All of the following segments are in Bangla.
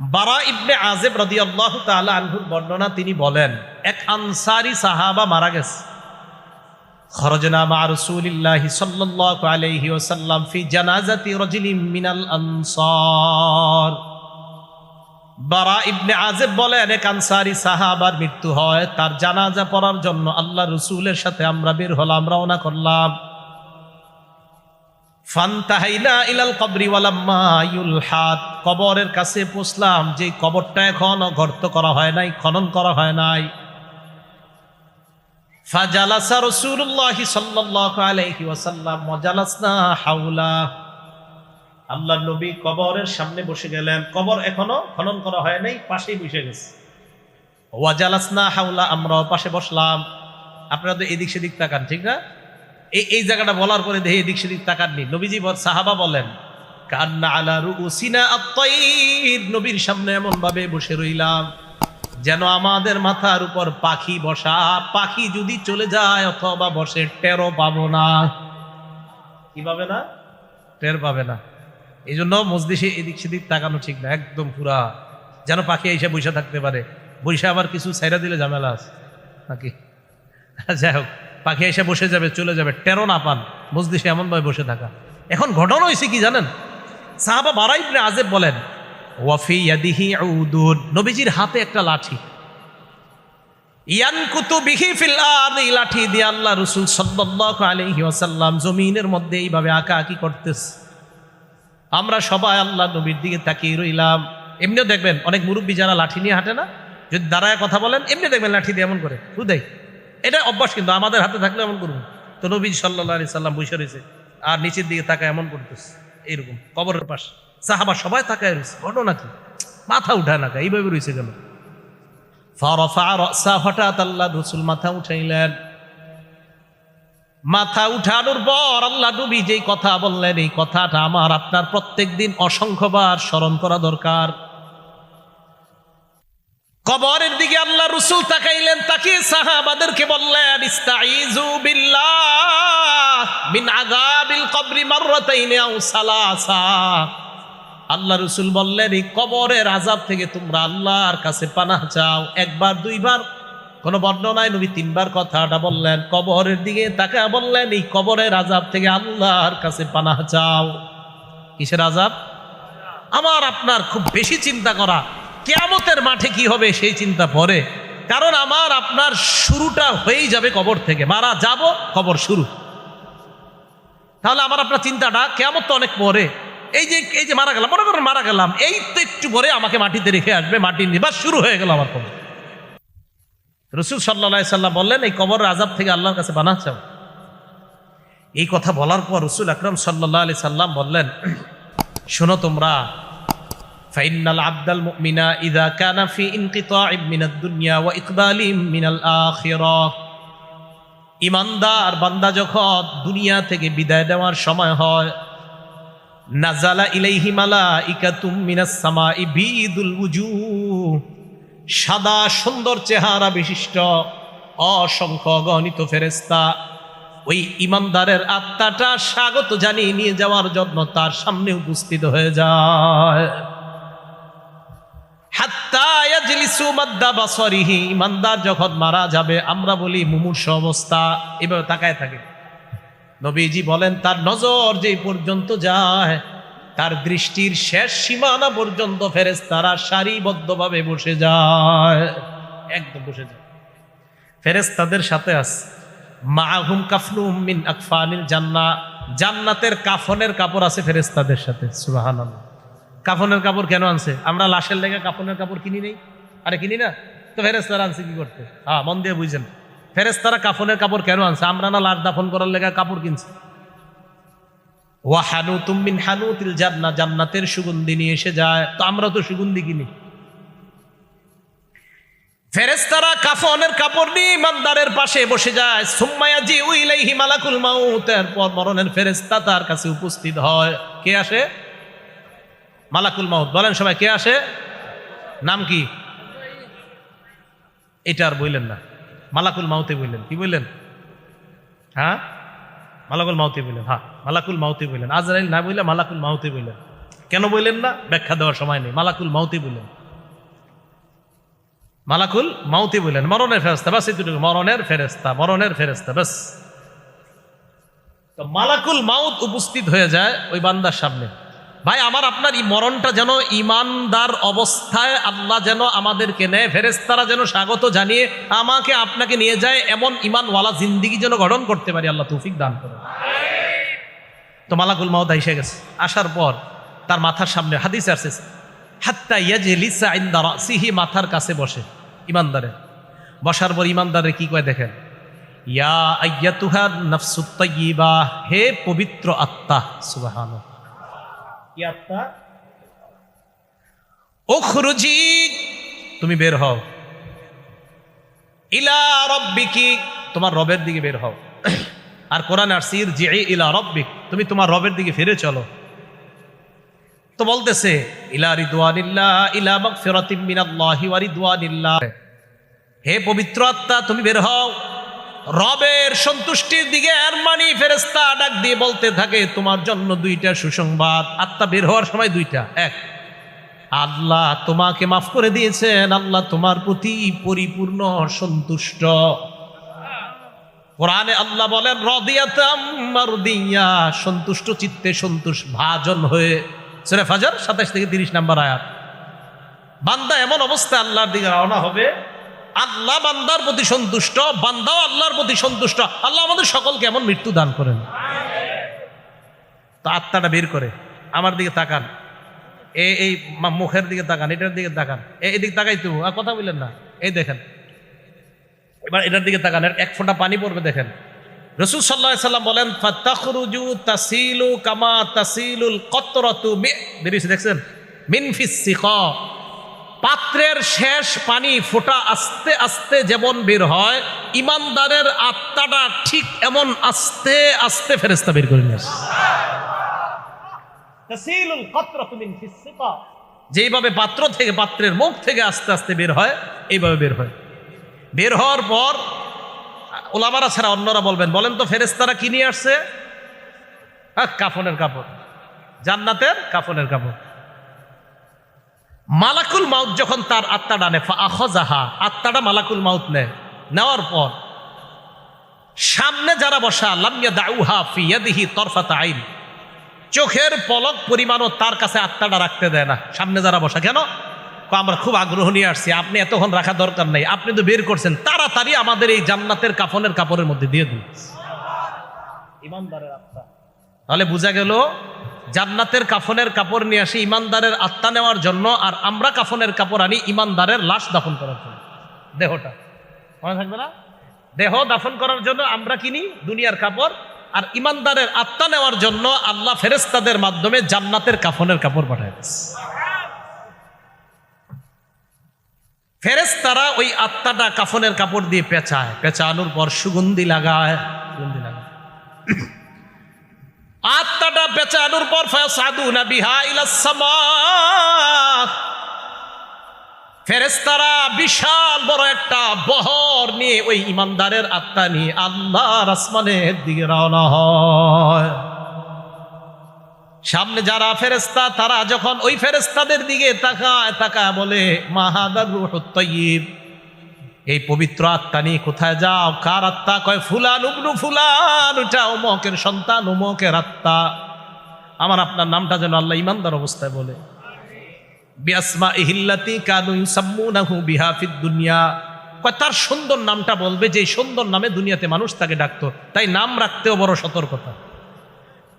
বারা ইবনে আজেব রদি আল্লাহ তাআলা আনহুর বর্ণনা তিনি বলেন, এক আনসারি সাহাবা মারা গেছে। ফি মিনাল বারা ইবনে আজেব বলেন, এক আনসারি সাহাবার মৃত্যু হয়, তার জানাজা পড়ার জন্য আল্লাহ রসুলের সাথে আমরা বের হলাম, রওনা করলাম। ফান্তাহাইনা ইলাল কবরি কবরের কাছে পৌঁছলাম যে কবরটা এখনও গর্ত করা হয় নাই, খনন করা হয় নাই। আল্লাহ নবী কবরের সামনে বসে গেলেন। কবর এখনও খনন করা হয় নাই, পাশেই বসে গেছে। ওয়াজালাসনা হাওলা আমরা পাশে বসলাম। আপনারা তো এদিক সেদিক তাকান, ঠিক না? এই এই জায়গাটা বলার পরে দেখে এদিক সেদিক তাকাননি নবীজি সাহাবা বলেন কান্না আলা রুসিনা আত্তাইর। নবীর সামনে এমন ভাবে বসে রইলাম, যেন আমাদের মাথার উপর পাখি বসা, পাখি যদি চলে যায় অথবা বসে টেরো পাবো না। কি পাবে না? টের পাবে না। এই জন্য মসজিদে এদিক সেদিক তাকানো ঠিক না, একদম পুরা, যেন পাখি এসে বসে থাকতে পারে। বসে আবার কিছু সাইরা দিলে ঝামেলা আছে, নাকি? যাই হোক। পাখি এসে বসে যাবে, চলে যাবে। টেরো না পান মসজিদে এমনভাবে বসে থাকা। এখন ঘটনা হয়েছে কি জানেন? সাহাবা বারাইবনে আজেব বলেন, ওয়াফি ইয়াদিহি উদুদ নবীজির হাতে একটা লাঠি। ইয়ানকুতু বিহি ফিল লাঠি দিয়ে আল্লাহ রাসূল সাল্লাল্লাহু আলাইহি ওয়াসাল্লাম জমিনের মধ্যে এইভাবে আঁকা আঁকি করতেছে আমরা সবাই আল্লাহ নবীর দিকে তাকিয়ে রইলাম। এমনিও দেখবেন, অনেক মুরব্বী যারা লাঠি নিয়ে হাঁটে না, যদি দাঁড়ায় কথা বলেন এমনি দেখবেন লাঠি দিয়ে এমন করে। হুদাই এটা অভ্যাস কিন্তু, আমাদের হাতে থাকলে এমন করব তো নবী সাল্লাহ আলি সাল্লাম বসে রয়েছে, আর নিচের দিকে তাকায় এমন করতেছে। এইরকম, কবরের পাশ। সাহাবা সবাই তাকায় রয়েছে, ঘটনা কি? মাথা উঠায় না এইভাবে রয়েছে কেন? হঠাৎ আল্লাহ রসুল মাথা উঠাইলেন। মাথা উঠানোর পর আল্লাহ নবী যেই কথা বললেন, এই কথাটা আমার আপনার প্রত্যেক দিন অসংখ্যবার স্মরণ করা দরকার। কবরের দিকে আল্লাহ রসুল তাকাইলেন তাকে সাহাবাদেরকে বললেন ইস্তাইজু বিল্লাহ মিন আযাবিল কবরি মাররাতাইন আও সালাসা। আল্লাহ রসুল বললেন, এই কবরের আজাব থেকে তোমরা আল্লাহর কাছে পানাহ চাও। একবার, দুইবার, কোন বর্ণনায় নবী তিনবার কথাটা বললেন, কবরের দিকে তাকা বললেন, এই কবরের আজাব থেকে আল্লাহর কাছে পানাহ চাও। কিসের আজাব আমার, আপনার খুব বেশি চিন্তা করা। কেয়ামতের মাঠে কি হবে সেই চিন্তা পরে। কারণ আমার, আপনার শুরুটা হয়েই যাবে কবর থেকে। মারা যাব, কবর শুরু। তাহলে আমার আপনার চিন্তাটা কেমন তো অনেক পরে। এই যে এই যে মারা গেলাম, মনে করেন মারা গেলাম, এই তো একটু পরে আমাকে মাটিতে রেখে আসবে, মাটির নিবাস শুরু হয়ে গেল আমার কবর। রসুল সাল্লা সাল্লাম বললেন, এই কবর আজাব থেকে আল্লাহর কাছে বানা চাও এই কথা বলার পর রসুল আকরম সাল্লাহ আলি সাল্লাম বললেন, শোনো তোমরা ফাইনাল আব্দাল মুমিনা ইদা কানা ফি ইনকিতাইব মিনাদ দুনিয়া ওয়া ইকবালিম মিনাল আখিরাহ ইমানদার বান্দা যখন দুনিয়া থেকে বিদায় দেওয়ার সময় হয় নাজালা ইলাইহি মালাইকাতুম মিনাস সামাই ইবিদুল উজু সাদা সুন্দর চেহারা বিশিষ্ট অসংখ্য গণিত ফেরেস্তা ওই ইমানদারের আত্মাটা স্বাগত জানিয়ে নিয়ে যাওয়ার জন্য তার সামনে উপস্থিত হয়ে যায়। ইমানদার যখন মারা যাবে, আমরা বলি মুমূর্ষ অবস্থা। এভাবে তাকায় থাকে। নবীজি বলেন, তার নজর যে পর্যন্ত যায়, তার দৃষ্টির শেষ সীমানা পর্যন্ত ফেরেস্তারা সারিবদ্ধভাবে বসে যায়। একদম বসে যায়। ফেরেস্তাদের সাথে আছে। মাহুম কাফনুম মিন আকফানিল জান্না জান্নাতের কাফনের কাপড় আছে ফেরেস্তাদের সাথে, সুবহানাল্লাহ। কাফনের কাপড় কেন আনছে? আমরা লাশের লেগে কাফনের কাপড় কিনি নেই। আরে কিনি না? তো ফেরেস্তারা আনছে কি করতে? হ্যাঁ মন দিয়ে বুঝছেন ফেরেস্তারা কাফনের কাপড় কেন আনছে? আমরা না লাশ দাফন করার লেগে কাপড় কিনছি। ওয়া হানু তুমিন হানু তিল জান্না জান্নাতের সুগন্ধি নিয়ে এসে যায়। তো আমরা তো সুগন্ধি কিনি। ফেরেস্তারা কাফনের কাপড় নিয়ে ইমানদারের পাশে বসে যায়। সুম্মায়া জি উইলাইহি মালাকুল মাউত। এরপর মরণের ফেরেস্তা তার কাছে উপস্থিত হয়। কে আসে? মালাকুল মাউত। বলেন সবাই, কে আসে? নাম কি? এটা আর বললেন না। মালাকুল মাউতে বললেন কি বললেন হ্যাঁ? মালাকুল মাউতে বললেন হ্যাঁ মালাকুল মাউতে বললেন আজরাইল না বললে মালাকুল মাউতে বললেন কেন বললেন না? ব্যাখ্যা দেওয়ার সময় নেই। মালাকুল মাউতি বললেন মালাকুল মাউতি বললেন মরণের ফেরস্তা বাস এটুকু মরণের ফেরেস্তা মরণের ফেরেস্তা বাস। তো মালাকুল মাউত উপস্থিত হয়ে যায় ওই বান্দার সামনে। ভাই, আমার আপনার এই মরণটা যেন ইমানদার অবস্থায় আল্লাহ যেন আমাদেরকে নেয় ফেরেস্তারা যেন স্বাগত জানিয়ে আমাকে আপনাকে নিয়ে যায়, এমন ইমানওয়ালা জিন্দিগি যেন গঠন করতে পারি, আল্লাহ তৌফিক দান করে তো মালাকুল মাউত এসে গেছে। আসার পর তার মাথার সামনে হাদিস আসছে, হাত্তা ইয়াজলিসা ইনদা রাসিহি, মাথার কাছে বসে ইমানদারে বসার পর ইমানদারে কি কয় দেখেন? ইয়া আইয়াতুহা নাফসুত তাইয়্যিবা, হে পবিত্র আত্মা, সুবহানাল্লাহ। কি আত্মা উখরুজি, তুমি বের হও। ইলা রব্বিকি, তোমার রবের দিকে বের হও। আর কোরআন আর সির যে ইলা রব্বিক, তুমি তোমার রবের দিকে ফিরে চলো। তো বলতেছে, ইলা রিদওয়ানিল্লাহ, ইলা মাগফিরাতিম মিনাল্লাহি ওয়া রিদওয়ানিল্লাহ। হে পবিত্র আত্মা, তুমি বের হও। রবের সন্তুষ্টির দিকে আর মানি ফেরেস্তা ডাক দিয়ে বলতে থাকে, তোমার জন্য দুইটা সুসংবাদ। আত্মা বের হওয়ার সময় দুইটা। এক, আল্লাহ তোমাকে মাফ করে দিয়েছেন, আল্লাহ তোমার প্রতি পরিপূর্ণ সন্তুষ্ট। কোরআনে আল্লাহ বলেন, রদিয়াতাম সন্তুষ্ট চিত্তে সন্তুষ্ট, ভাজন হয়ে। সুরে ফাজার সাতাশ থেকে তিরিশ নাম্বার আয়াত। বান্দা এমন অবস্থা আল্লাহর দিকে রওনা হবে আল্লাহ বান্দার প্রতি সন্তুষ্ট, বান্দাও আল্লাহর প্রতি সন্তুষ্ট। আল্লাহ আমাদের সকলকে এমন মৃত্যু দান করেন। তো আত্মাটা বের করে, আমার দিকে তাকান। এই এই মুখের দিকে তাকান, এটার দিকে তাকান। এদিকে তাকাই তো, আর কথা বললেন না। এই দেখেন। এবার এটার দিকে তাকান এক ফোঁটা পানি পড়বে, দেখেন। রসুল সাল্লাহ সাল্লাম বলেন ফাত্তাখরুজু তাসিলু কামা তাসিলুল কতরতু বেরিয়েছে, দেখছেন? মিনফিস সিকা পাত্রের শেষ পানি ফোটা আস্তে আস্তে যেমন বের হয় ইমানদারের আত্মাটা ঠিক এমন আস্তে আস্তে ফেরেস্তা বের করে নিয়ে যেইভাবে পাত্র থেকে পাত্রের মুখ থেকে আস্তে আস্তে বের হয় এইভাবে বের হয়। বের হওয়ার পর ওলামারা ছাড়া অন্যরা বলবেন বলেন তো ফেরেস্তারা কি নিয়ে আসছে? হ্যাঁ কাফনের কাপড়। জান্নাতের কাফনের কাপড়। মালাকুল মাউত যখন তার আত্মা ডানে আখজাহা, আত্মাটা মালাকুল মাউত নেয়। নেওয়ার পর সামনে যারা বসা লামিয়া দাউহা ফিয়াদিহি তরফাত আইন। চোখের পলক পরিমাণও তার কাছে আত্মাটা রাখতে দেয় না। সামনে যারা বসা, কেন? আমরা খুব আগ্রহ নিয়ে আসছি, আপনি এতক্ষণ রাখা দরকার নেই, আপনি তো বের করছেন, তাড়াতাড়ি আমাদের এই জান্নাতের কাফনের কাপড়ের মধ্যে দিয়ে দিন। তাহলে বোঝা গেল জান্নাতের কাফনের কাপড় নিয়ে আসি ইমানদারের আত্মা নেওয়ার জন্য, আর আমরা কাফনের কাপড় আনি ইমানদারের লাশ দাফন করার জন্য। দেহটা। মনে থাকবে না? দেহ দাফন করার জন্য আমরা কিনি দুনিয়ার কাপড়, আর ইমানদারের আত্মা নেওয়ার জন্য আল্লাহ ফেরেস্তাদের মাধ্যমে জান্নাতের কাফনের কাপড় পাঠায়। ফেরেস্তারা ওই আত্মাটা কাফনের কাপড় দিয়ে পেঁচায়। পেঁচানোর পর সুগন্ধি লাগায়। সুগন্ধি লাগায়। আত্মাটা পেঁচানোর পর ফায়াসাদুনা বিহা ইলাস ফেরেস্তারা বিশাল বড় একটা বহর নিয়ে ওই ইমানদারের আত্মা নিয়ে আল্লাহর আসমানের দিকে রওনা হয়। সামনে যারা ফেরেস্তা তারা যখন ওই ফেরেস্তাদের দিকে তাকায় তাকায় বলে মাহাদার রুহ এই পবিত্র আত্মা নিয়ে কোথায় যাও? কার আত্মা? কয়, ফুলান, উবনু ফুলান ওটা অমকের সন্তান অমকের আত্মা। আমার আপনার নামটা যেন আল্লাহ ইমানদার অবস্থায় বলে। বিয়াসমা ইহিল্লাতি কানু ইউসাম্মুনাহু বিহা ফিদ দুনিয়া। কয়, তার সুন্দর নামটা বলবে যে সুন্দর নামে দুনিয়াতে মানুষ তাকে ডাকতো। তাই নাম রাখতেও বড় সতর্কতা।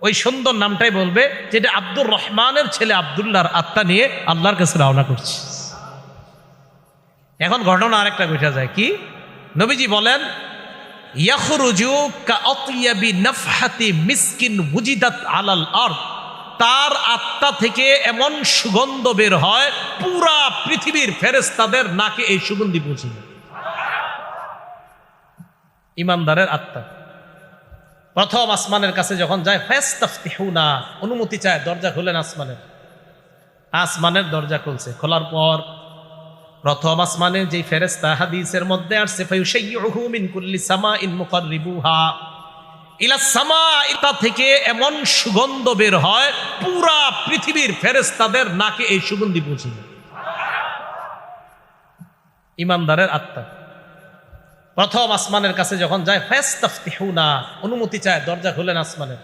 ওই সুন্দর নামটাই বলবে, যেটা আব্দুর রহমানের ছেলে আবদুল্লাহর আত্মা নিয়ে আল্লাহর কাছে রওনা করছে। এখন ঘটনা আরেকটা বোঝা যায়, কি? নবীজি বলেন, ইয়াখরুজু কা আতিয়াবি নাফহাতি মিসকিন বুজিদাত আলাল আরদ। তার আত্মা থেকে এমন সুগন্ধ বের হয়, পুরা পৃথিবীর ফেরেস্তাদের নাকে এই সুগন্ধি পৌঁছে ইমানদারের আত্মা। প্রথম আসমানের কাছে যখন যায় ফেস্তাফতিহুনা অনুমতি চায়, দরজা খুলেন আসমানের। আসমানের দরজা খুলছে, খোলার পর প্রথম আসমানে যে ফেরেস্তা হাদিসের মধ্যে আসছে, ফায়ুশাইয়ুহু মিন কুল্লি সামাইন মুকাররিবুহা। ইলা সামা ইতা থেকে এমন সুগন্ধ বের হয়, পুরা পৃথিবীর ফেরেস্তাদের নাকে এই সুগন্ধি পৌঁছে ইমানদারের আত্মা। প্রথম আসমানের কাছে যখন যায় ফেস্তাফতিহুনা অনুমতি চায়, দরজা খুলেন আসমানের।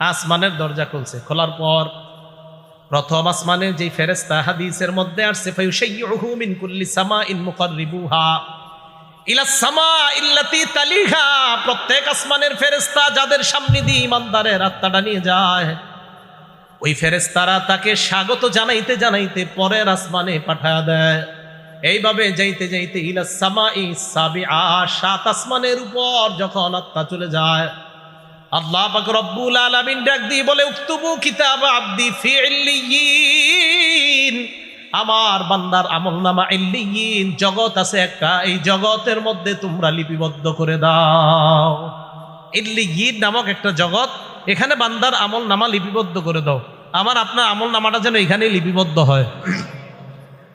আসমানের দরজা খুলছে। খোলার পর প্রথম আসমানে যে ফেরেস্তা হাদিসের মধ্যে আসছে, ফায়ুশাইয়ুহু মিন কুল্লি সামাইন মুকাররিবুহা ইলা সামা ইল্লাতি তালিহা। প্রত্যেক আসমানের ফেরেস্তা যাদের সামনে দিয়ে ইমানদারের আত্মাটা নিয়ে যায়, ওই ফেরেস্তারা তাকে স্বাগত জানাইতে জানাইতে পরের আসমানে পাঠায় দেয়। এইভাবে যাইতে যাইতে ইলা ই সাবি সাত আসমানের উপর যখন আত্মা চলে যায় আল্লাহ পাক রব্বুল আলামিন ডাক দিয়ে বলে, উক্তুবু কিতাব আব্দি ফি ইল্লিয়িন আমার বান্দার আমল নামা ইল্লিয়িন। জগৎ আছে একটা, এই জগতের মধ্যে তোমরা লিপিবদ্ধ করে দাও। ইল্লিয়িন নামক একটা জগৎ, এখানে বান্দার আমল নামা লিপিবদ্ধ করে দাও। আমার আপনার আমল নামাটা যেন এখানে লিপিবদ্ধ হয়।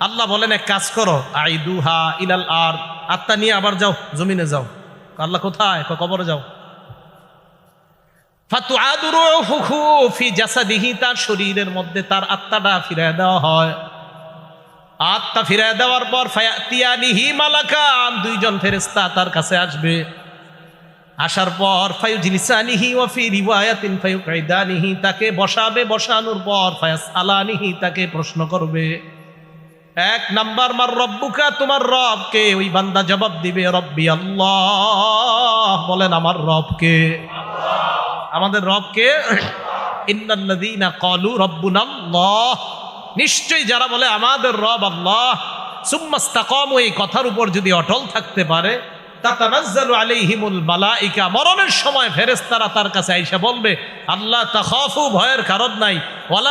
আল্লাহ বলেন, এক কাজ করো, আইদুহা ইলাল আর আত্মা নিয়ে আবার যাও, জমিনে যাও। আল্লাহ কোথায়? কবরে যাও। তার শরীরের মধ্যে তার আত্মাটা ফিরিয়ে দেওয়া হয়। আত্মা ফিরিয়ে দেওয়ার পর ফায়াতিয়ানিহি মালাকান, দুইজন ফেরেস্তা তার কাছে আসবে। আসার পর ফায়ুজলিসানিহি ওয়া ফি রিওয়ায়াতিন ফায়ুকাইদানিহি তাকে বসাবে। বসানোর পর ফায়াসআলানিহি তাকে প্রশ্ন করবে, এক নাম্বার, মার রব্বুকা, তোমার রবকে। ওই বান্দা জবাব দিবে, রব্বি আল্লাহ, বলেন আমার রবকে। আমাদের রবকে রাব্বুনা আল্লাহ নিশ্চয়ই যারা বলে আমাদের রব আল্লাহ, সুম্মাস্তাকামু এই কথার উপর যদি অটল থাকতে পারে মরণের সময় ফেরেশতারা তার কাছে আইসা বলবে, আল্লাহ, তাখাফু ভয়ের কারণ নাই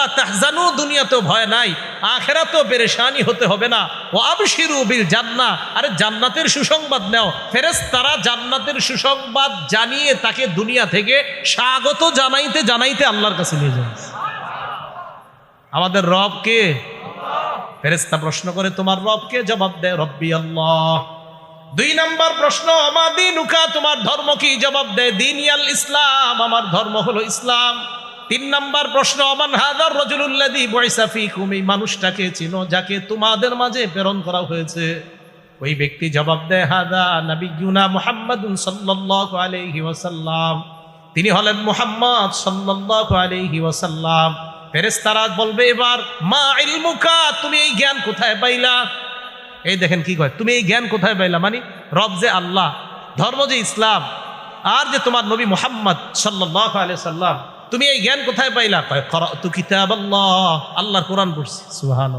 তাহজানু, দুনিয়াতেও ভয় নাই পেরেশানি হতে হবে না, ও আবশিরু বিল জান্নাহ। আরে, জান্নাতের সুসংবাদ জান্নাতের সুসংবাদ জানিয়ে তাকে দুনিয়া থেকে স্বাগত জানাইতে জানাইতে আল্লাহর কাছে নিয়ে যায়। আমাদের রব কে? ফেরেস্তা প্রশ্ন করে, তোমার রবকে জবাব দেয়, রব্বি আল্লাহ। দুই নাম্বার প্রশ্ন আমাদিনুকা তোমার ধর্ম কি? জবাব দেয় দিন ইয়াল ইসলাম, আমার ধর্ম হলো ইসলাম। তিন নাম্বার প্রশ্ন, অমান হাদার রজুল্লাদি ফিকুম? এই মানুষটাকে চিনো, যাকে তোমাদের মাঝে প্রেরণ করা হয়েছে। ওই ব্যক্তি জবাব দেয়, হাদা নবিয়ুনা মুহাম্মাদুন সাল্লাল্লাহু আলাইহি ওয়াসাল্লাম। তিনি হলেন মুহাম্মদ সাল্লাল্লাহু আলাইহি ওয়াসাল্লাম। ফেরেশতারা বলবে, এবার মা ইলমুকা, তুমি এই জ্ঞান কোথায় পাইলা? এই দেখেন কি কয়? তুমি এই জ্ঞান কোথায় পাইলা? মানে রব যে আল্লাহ, ধর্ম যে ইসলাম, আর যে তোমার নবী মোহাম্মদ সাল্লাহ আলিয়া সাল্লাম, তুমি এই জ্ঞান কোথায় পাইলা? তু কিতাব আল্লাহ আল্লাহর কোরআন পড়ছি। সুহান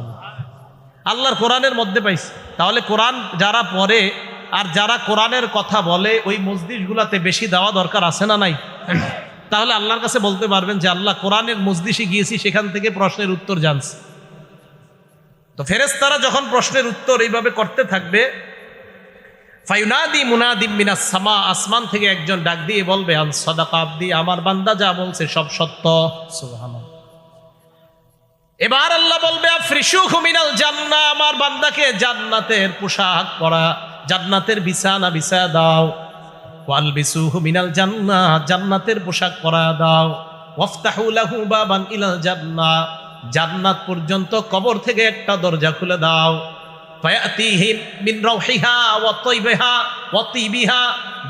আল্লাহর কোরআনের মধ্যে পাইছি। তাহলে কোরআন যারা পড়ে, আর যারা কোরআনের কথা বলে, ওই মসজিদগুলাতে বেশি দেওয়া দরকার আছে না নাই? তাহলে আল্লাহর কাছে বলতে পারবেন যে, আল্লাহ কোরআনের মসজিদে গিয়েছি, সেখান থেকে প্রশ্নের উত্তর জানছি। তো ফেরেস্তারা যখন প্রশ্নের উত্তর এইভাবে করতে থাকবে ফাইনাদি মুনাদিম মিনাস সামা, আসমান থেকে একজন ডাক দিয়ে বলবে, আন সদাকা আব্দি, আমার বান্দা যা বলছে সব সত্য। এবার আল্লাহ বলবে মিনাল জান্না, আমার বান্দাকে জান্নাতের পোশাক পরা, জান্নাতের বিছানা বিছা দাও। ওয়াল বিসুহু মিনাল জান্না, জান্নাতের পোশাক পরা দাও। ওয়াফতাহু লাহু বাবান ইলাল জান্নাহ জান্নাত পর্যন্ত কবর থেকে একটা দরজা খুলে দাও।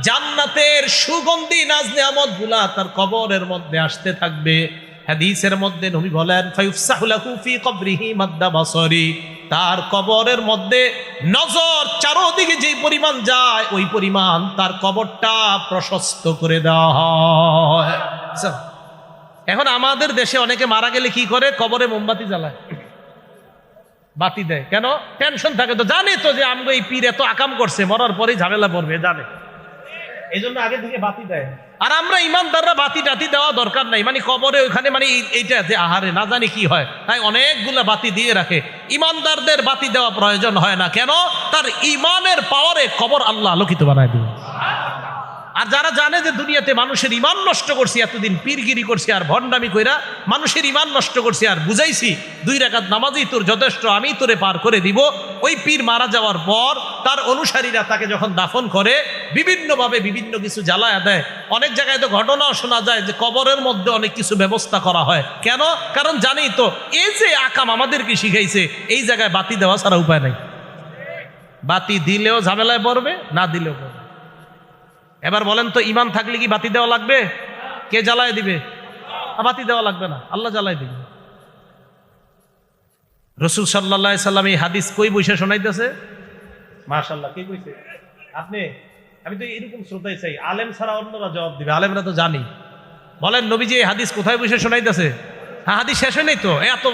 জান্নাতের সুগন্ধি নাজ নিয়ামতগুলা তার কবরের মধ্যে আসতে থাকবে। হাদিসের মধ্যে নবী বলেন তার কবরের মধ্যে নজর চারোদিকে যেই পরিমাণ যায়, ওই পরিমাণ তার কবরটা প্রশস্ত করে দেওয়া হয়। এখন আমাদের দেশে অনেকে মারা গেলে কি করে? কবরে মোমবাতি জ্বালায়। বাতি দেয়। কেন? টেনশন থাকে তো। জানে তো যে আমগো এই পীর এত আকাম করছে মরার পরেই ঝামেলা পড়বে জানে। এই জন্য আগে থেকে বাতি দেয়। আর আমরা ইমানদাররা বাতি টাতি দেওয়া দরকার নাই। মানে কবরে ওইখানে মানে এইটা যে আহারে না জানি কি হয়। তাই অনেকগুলা বাতি দিয়ে রাখে। ইমানদারদের বাতি দেওয়া প্রয়োজন হয় না। কেন? তার ইমানের পাওয়ারে কবর আল্লাহ আলোকিত বানায় দিবে। আর যারা জানে যে দুনিয়াতে মানুষের ইমান নষ্ট করছি, এতদিন পীরগিরি করছি আর ভণ্ডামি কইরা মানুষের ইমান নষ্ট করছি আর বুঝাইছি, দুই রাকাত নামাজই তোর যথেষ্ট, আমি তোরে পার করে দিব। ওই পীর মারা যাওয়ার পর তার অনুসারীরা তাকে যখন দাফন করে, বিভিন্নভাবে বিভিন্ন কিছু জ্বালায় দেয়। অনেক জায়গায় তো ঘটনাও শোনা যায় যে কবরের মধ্যে অনেক কিছু ব্যবস্থা করা হয়। কেন? কারণ জানি তো, এই যে আকাম আমাদেরকে শিখাইছে, এই জায়গায় বাতি দেওয়া ছাড়া উপায় নাই। বাতি দিলেও ঝামেলায় পড়বে, না দিলেও পড়বে। এবার বলেন তো ইমান থাকলে কি বাতি দেওয়া লাগবে? কে জ্বালায় দিবে? বাতি দেওয়া লাগবে না, আল্লাহ জ্বালায় দিবে। রসুল সাল্লাহ সাল্লাম এই হাদিস কই বসে শোনাইতেছে? মাশাল্লাহ কে কইছে? আপনি, আমি তো এরকম শ্রোতাই চাই, আলেম ছাড়া অন্যরা জবাব দিবে, আলেমরা তো জানি। বলেন, নবীজি এই হাদিস কোথায় বসে শোনাইতেছে? হ্যাঁ হাদিস শেষ হয় নাই তো এত